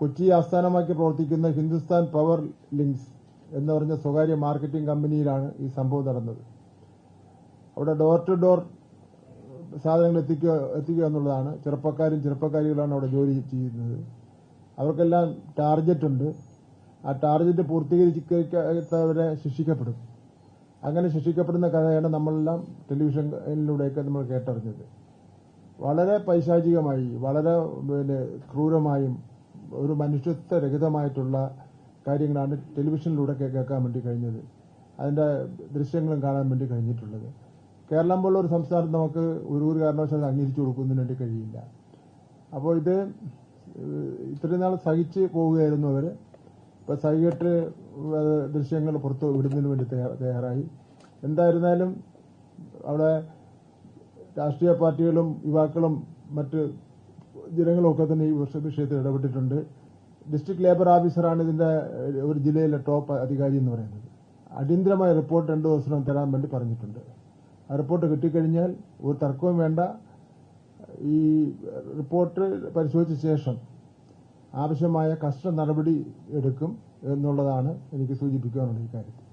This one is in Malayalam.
കൊച്ചി ആസ്ഥാനമാക്കി പ്രവർത്തിക്കുന്ന ഹിന്ദുസ്ഥാൻ പവർ ലിങ്ക്സ് എന്ന് പറഞ്ഞ സ്വകാര്യ മാർക്കറ്റിംഗ് കമ്പനിയിലാണ് ഈ സംഭവം നടന്നത്. അവിടെ ഡോർ ടു ഡോർ സാധനങ്ങൾ എത്തിക്കുക എത്തിക്കുക എന്നുള്ളതാണ്. ചെറുപ്പക്കാരും ചെറുപ്പക്കാരികളാണ് അവിടെ ജോലി ചെയ്യുന്നത്. അവർക്കെല്ലാം ടാർജറ്റ് ഉണ്ട്. ആ ടാർജറ്റ് പൂർത്തീകരിക്കാത്തവരെ ശിക്ഷിക്കപ്പെടും. അങ്ങനെ ശിക്ഷിക്കപ്പെടുന്ന കഥയാണ് നമ്മളെല്ലാം ടെലിവിഷനിലൂടെയൊക്കെ നമ്മൾ കേട്ടറിഞ്ഞത്. വളരെ പൈശാചികമായി വളരെ പിന്നെ ക്രൂരമായും ഒരു മനുഷ്യത്വരഹിതമായിട്ടുള്ള കാര്യങ്ങളാണ് ടെലിവിഷനിലൂടെ കേ- കേൾക്കാൻ വേണ്ടി കഴിഞ്ഞത്. അതിന്റെ ദൃശ്യങ്ങളും കാണാൻ വേണ്ടി കഴിഞ്ഞിട്ടുള്ളത്. കേരളം പോലുള്ള ഒരു സംസ്ഥാനത്ത് നമുക്ക് ഒരു ഒരു കാരണവശാലും അംഗീകരിച്ചു കൊടുക്കുന്നതിന് വേണ്ടി കഴിയില്ല. അപ്പോൾ ഇത് ഇത്രയും നാൾ സഹിച്ച് പോവുകയായിരുന്നു അവർ ഇപ്പൊ സഹികെട്ട് ദൃശ്യങ്ങൾ പുറത്ത് വിടുന്നതിന് വേണ്ടി തയ്യാ- തയ്യാറായി. എന്തായിരുന്നാലും അവിടെ രാഷ്ട്രീയ പാർട്ടികളും യുവാക്കളും മറ്റ് ജനങ്ങളും ഒക്കെ തന്നെ ഈ വർഷ വിഷയത്തിൽ ഇടപെട്ടിട്ടുണ്ട്. ഡിസ്ട്രിക്ട് ലേബർ ഓഫീസറാണ് ഇതിന്റെ ഒരു ജില്ലയിലെ ടോപ്പ് അധികാരി എന്ന് പറയുന്നത്. അടിയന്തരമായ റിപ്പോർട്ട് രണ്ടു ദിവസം തരാൻ വേണ്ടി പറഞ്ഞിട്ടുണ്ട്. ആ റിപ്പോർട്ട് കിട്ടിക്കഴിഞ്ഞാൽ ഒരു തർക്കവും വേണ്ട. ഈ റിപ്പോർട്ട് പരിശോധിച്ച ശേഷം ആവശ്യമായ കർശന നടപടി എടുക്കും എന്നുള്ളതാണ് എനിക്ക് സൂചിപ്പിക്കാനുള്ള ഈ കാര്യത്തിൽ.